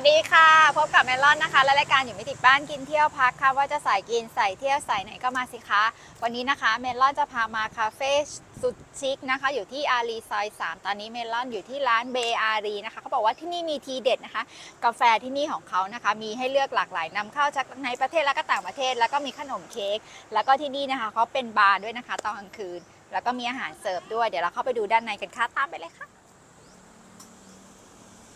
วัสดีค่ะ พบกับเมลอนนะคะ และรายการอยู่ไม่ติดบ้านกินเที่ยวพักค่ะว่าจะใส่กินใส่เที่ยวใส่ไหนก็มาสิคะ วันนี้นะคะเมลอนจะพามาคาเฟ่สุดชิคนะคะ อยู่ที่อารีซอย 3 ตอนนี้เมลอนอยู่ที่ร้านเบอารีนะคะเขาบอกว่าที่นี่มีทีเด็ดนะคะ กาแฟที่นี่ของเขานะคะ มีให้เลือกหลากหลายนำเข้าจากในประเทศและก็ต่างประเทศ แล้วก็มีขนมเค้กแล้วก็ที่นี่นะคะเขาเป็นบาร์ด้วยนะคะตอนกลางคืน แล้วก็มีอาหารเสิร์ฟด้วยเดี๋ยวเราเข้าไปดูด้านในกันค่ะตามไปเลยค่ะ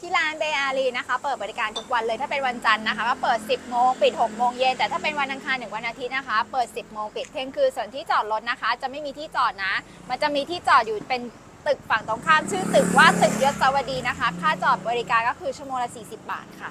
ที่ร้านเบอารีนะคะเปิดบริการทุกวันเลยถ้าเป็นวันจันทร์นะคะก็เปิด 10 โมงปิด 6 โมงเย็นแต่ถ้าเป็นวันอังคารถึงวันอาทิตย์นะคะ เปิด 10 โมงปิดเที่ยงคืนส่วนที่จอดรถนะคะ จะไม่มีที่จอดนะ มันจะมีที่จอดอยู่เป็นตึกฝั่งตรงข้ามชื่อตึกว่าตึกยศสวัสดีนะคะ ค่าจอดบริการก็คือชั่วโมงละ40 บาทค่ะ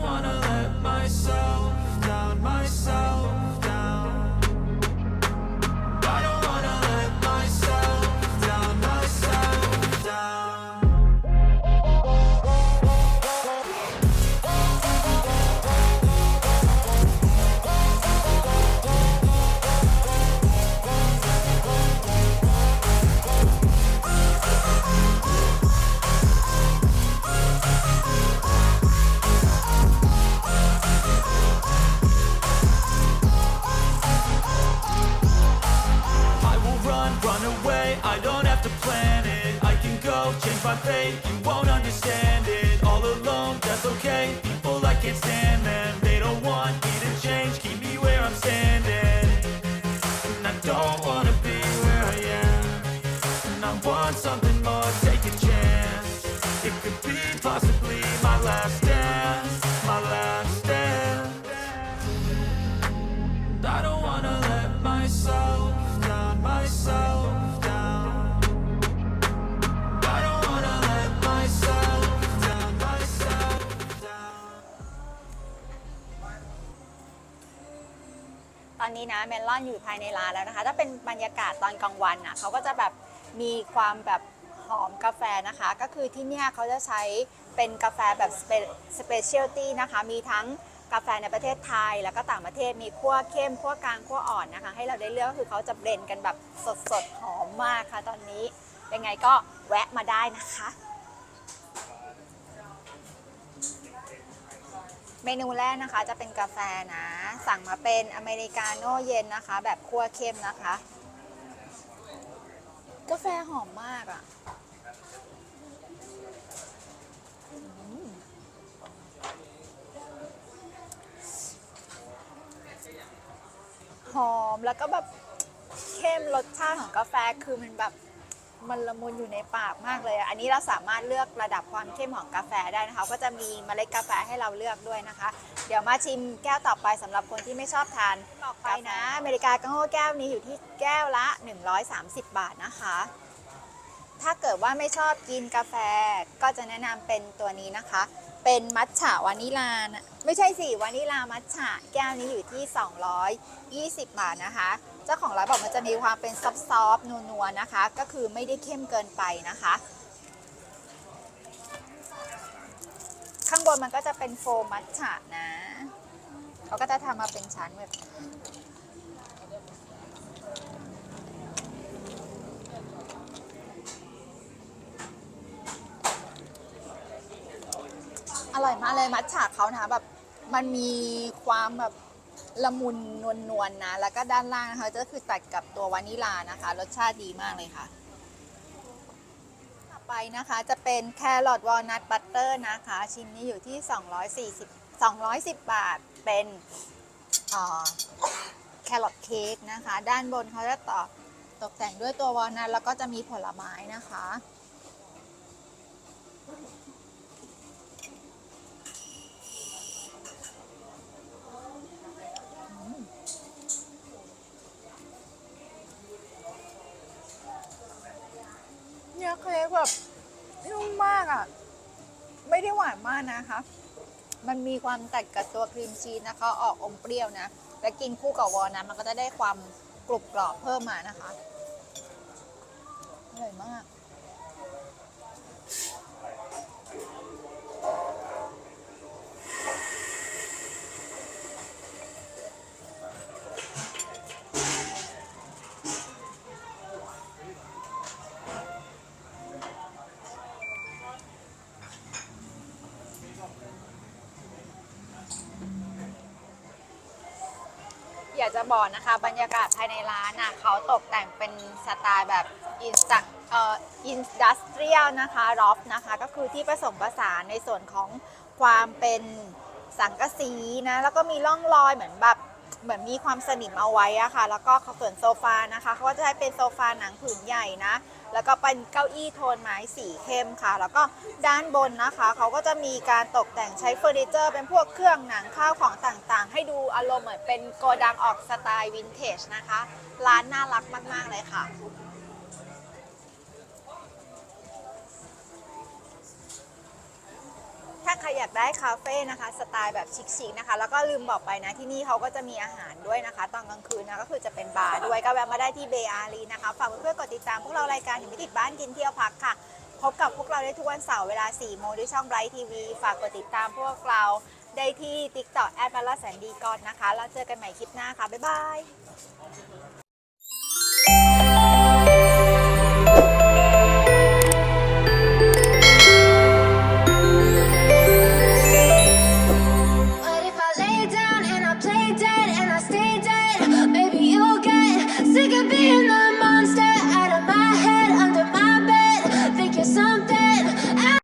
Can change my fate. You won't understand it. All alone, that's okay. People I can't stand them. They don't want me to change. Keep me where I'm standing. And I don't wanna be where I am. And I want something more. Take a chance. It could be possibly my last dance. นี้นะเมลอนอยู่ภายในร้านแล้วนะคะ ถ้าเป็นบรรยากาศตอนกลางวันอะเขาก็จะแบบมีความแบบหอมกาแฟนะคะ ก็คือที่เนี่ยเขาจะใช้เป็นกาแฟแบบสเปเชียลตี้นะคะ มีทั้งกาแฟในประเทศไทย แล้วก็ต่างประเทศมีขั้วเข้มขั้วกลางขั้วอ่อนนะคะ ให้เราได้เลือกก็คือเขาจะเบลนกันแบบสดๆหอมมากค่ะตอนนี้เป็นไงก็แวะมาได้นะคะ เมนูแรกนะคะจะเป็นกาแฟนะ สั่งมาเป็นอเมริกาโน่เย็นนะคะ แบบคั่วเข้มนะคะ กาแฟหอมมากอะ่ะหอมแล้วก็แบบเข้มรสชาติของกาแฟคือมันแบบ มันละมุนอยู่ในปากมากเลยอะอันนี้เราสามารถเลือกระดับความเข้มของกาแฟได้นะคะ ก็จะมีเมล็ดกาแฟให้เราเลือกด้วยนะคะ เดี๋ยวมาชิมแก้วต่อไปสำหรับคนที่ไม่ชอบทานต่อไปนะ อเมริกากังโฮแก้วนี้อยู่ที่แก้วละ 130 บาทนะคะ ถ้าเกิดว่าไม่ชอบกินกาแฟก็จะแนะนำเป็นตัวนี้นะคะ เป็นมัทฉะวานิลานะไม่ใช่สิวานิลามัทฉะแก้วนี้อยู่ที่ 220 บาทนะคะ เจ้าของร้านบอกมันจะมีความเป็นซอฟต์ๆนัวๆนะคะ ก็คือไม่ได้เข้มเกินไปนะคะ ข้างบนมันก็จะเป็นโฟมมัทฉะนะเขาก็จะทำมาเป็นชั้นแบบอร่อยมากเลยมัทฉะเขานะคะแบบมันมีความแบบ ละมุนนวลนวลๆนะ แล้วก็ด้านล่างนะคะก็คือตัดกับตัววานิลานะคะ รสชาติดีมากเลยค่ะ ต่อไปนะคะจะเป็นแครอทวอลนัทบัตเตอร์นะคะ ชิ้นนี้อยู่ที่ 240 210 บาท เป็นแครอทเค้กนะคะ ด้านบนเขาจะต่อตกแต่งด้วยตัววอลนัทแล้วก็จะมีผลไม้นะคะ นื้อเค้กแบบนุ่มมากอะ ไม่ได้หวานมากนะคะ มันมีความตัดกับตัวครีมชีสนะคะ ออกอมเปรี้ยวนะ และกินคู่กับวอลนัทมันก็จะได้ความกรุบกรอบเพิ่มมานะคะอร่อยมาก อยากจะบอกนะคะ บรรยากาศภายในร้านน่ะเขาตกแต่งเป็นสไตล์แบบอินสตเอ่ออินดัสเทรียลนะคะรอฟนะคะก็คือที่ผสมผสานในส่วนของความเป็นสังกะสีนะแล้วก็มีร่องรอยเหมือนแบบเหมือนมีความสนิมเอาไว้อะค่ะ แล้วก็เขาส่วนโซฟานะคะเขาก็จะใช้เป็นโซฟาหนังผืนใหญ่นะ แล้วก็เป็นเก้าอี้โทนไม้สีเข้มค่ะ แล้วก็ด้านบนนะคะ เขาก็จะมีการตกแต่งใช้เฟอร์นิเจอร์ เป็นพวกเครื่องหนังข้าวของต่างๆ ให้ รมเหมือนเป็นโกดังออกสไตล์วินเทจนะคะ ร้านน่ารักมาก ๆ เลยค่ะ ถ้าใครอยากได้คาเฟ่นะคะ สไตล์แบบชิคๆนะคะ แล้วก็ลืมบอกไปนะที่นี่เขาก็จะมีอาหารด้วยนะคะ ตอนกลางคืนนะก็คือจะเป็นบาร์ด้วยก็แวะมาได้ที่เบอารีนะคะฝากเพื่อนๆกดติดตามพวกเรารายการหนีไม่ติดบ้านกินเที่ยวพักค่ะพบกับพวกเราได้ทุกวันเสาร์เวลา 4 โมงด้วยช่องไบรท์ทีวี ฝากกดติดตามพวกเรา ได้ที่ TikTok แอดมาลาแสนดีก่อนนะคะ แล้วเจอกันใหม่คลิปหน้าค่ะ บ๊ายบาย